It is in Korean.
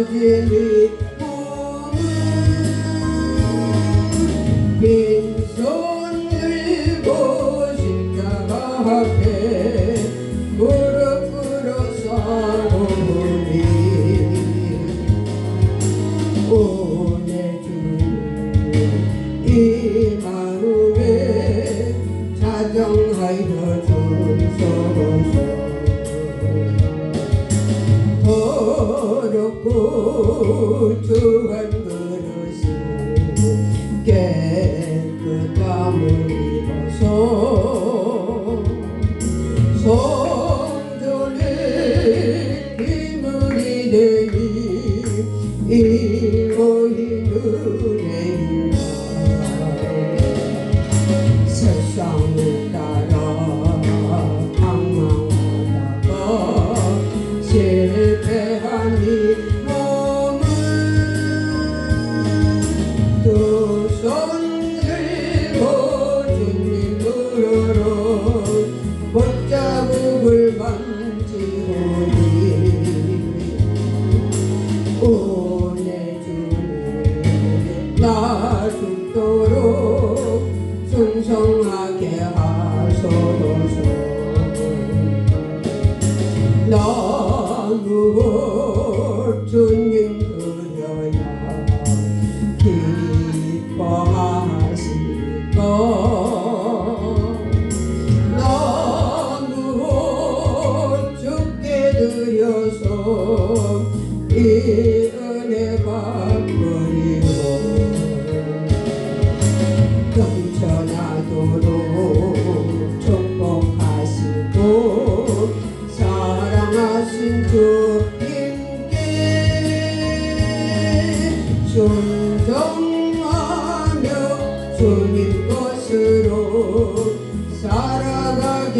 이 몸을 빈손 들고 십자가 앞에 무릎 꿇어 서오니 오내 주님 이마 주한 그릇이 깨끗함을 손 들고 주님 으로 못자국을 만지오니 오내 주님 나 죽도록 충성하게 하소서. 나 이 은혜 갚으리오 넘쳐나도록 축복하시고 사랑하신 주님께 순종하며 주님 것으로 살아가겠사오니